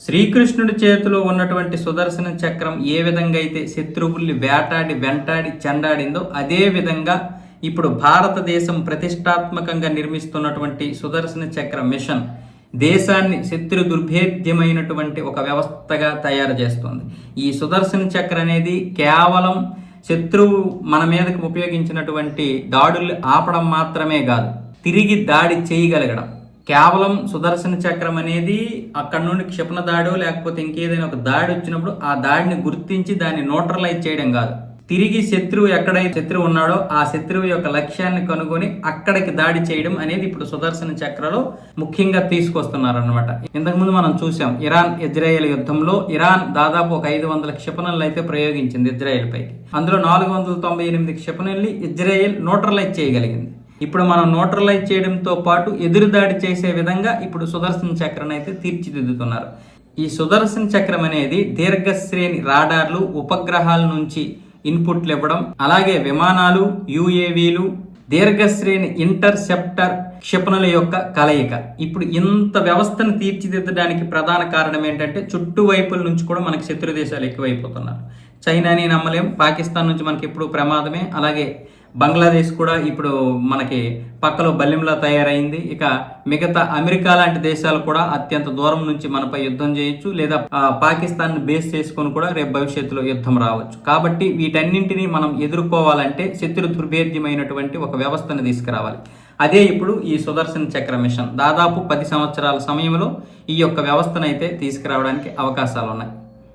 శ్రీకృష్ణుడి చేతిలో ఉన్నటువంటి సుదర్శన చక్రం ఏ విధంగా అయితే శత్రువుల్ని వేటాడి వెంటాడి చెండాడిందో అదే విధంగా ఇప్పుడు భారతదేశం ప్రతిష్టాత్మకంగా నిర్మిస్తున్నటువంటి సుదర్శన చక్ర మిషన్ దేశాన్ని శత్రు దుర్భేద్యమైనటువంటి ఒక వ్యవస్థగా తయారు చేస్తుంది. ఈ సుదర్శన చక్ర అనేది కేవలం శత్రువు మన మీదకు ఉపయోగించినటువంటి దాడులు ఆపడం మాత్రమే కాదు తిరిగి దాడి చేయగలగడం. కేవలం సుదర్శన చక్రం అనేది అక్కడ నుండి క్షిపణ దాడో లేకపోతే ఇంకేదైనా ఒక దాడి వచ్చినప్పుడు ఆ దాడిని గుర్తించి దాన్ని న్యూట్రలైజ్ చేయడం కాదు. తిరిగి శత్రువు ఎక్కడైతే శత్రువు ఉన్నాడో ఆ శత్రువు యొక్క లక్ష్యాన్ని కనుగొని అక్కడికి దాడి చేయడం అనేది ఇప్పుడు సుదర్శన చక్రలో ముఖ్యంగా తీసుకొస్తున్నారు అనమాట ఇంతకుముందు మనం చూసాం ఇరాన్ ఇజ్రాయెల్ యుద్ధంలో ఇరాన్ దాదాపు ఒక ఐదు వందల క్షిపణులు అయితే ప్రయోగించింది ఇజ్రాయెల్ పైకి. అందులో నాలుగు వందల తొంభై ఎనిమిది క్షిపణుల్ని ఇజ్రాయెల్ న్యూట్రలైజ్ చేయగలిగింది. ఇప్పుడు మనం న్యూట్రలైజ్ చేయడంతో పాటు ఎదురుదాడి చేసే విధంగా ఇప్పుడు సుదర్శన చక్రం అయితే తీర్చిదిద్దుతున్నారు. ఈ సుదర్శన చక్రం అనేది దీర్ఘశ్రేణి రాడార్లు ఉపగ్రహాల నుంచి ఇన్పుట్లు ఇవ్వడం అలాగే విమానాలు యుఏవీలు దీర్ఘశ్రేణి ఇంటర్సెప్టర్ క్షిపణుల యొక్క కలయిక. ఇప్పుడు ఇంత వ్యవస్థను తీర్చిదిద్దడానికి ప్రధాన కారణం ఏంటంటే చుట్టువైపుల నుంచి కూడా మనకి శత్రు దేశాలు ఎక్కువైపోతున్నారు. చైనాని నమ్మలేం పాకిస్తాన్ నుంచి మనకి ఎప్పుడు ప్రమాదమే. అలాగే బంగ్లాదేశ్ కూడా ఇప్పుడు మనకి పక్కలో బల్లెంలా తయారైంది. ఇక మిగతా అమెరికా లాంటి దేశాలు కూడా అత్యంత దూరం నుంచి మనపై యుద్ధం చేయొచ్చు. లేదా పాకిస్తాన్ బేస్ చేసుకొని కూడా రేపు భవిష్యత్తులో యుద్ధం రావచ్చు. కాబట్టి వీటన్నింటినీ మనం ఎదుర్కోవాలంటే శత్రు దుర్భేద్యమైనటువంటి ఒక వ్యవస్థను తీసుకురావాలి. అదే ఇప్పుడు ఈ సుదర్శన్ చక్ర మిషన్. దాదాపు పది సంవత్సరాల సమయంలో ఈ యొక్క వ్యవస్థను అయితే తీసుకురావడానికి అవకాశాలు ఉన్నాయి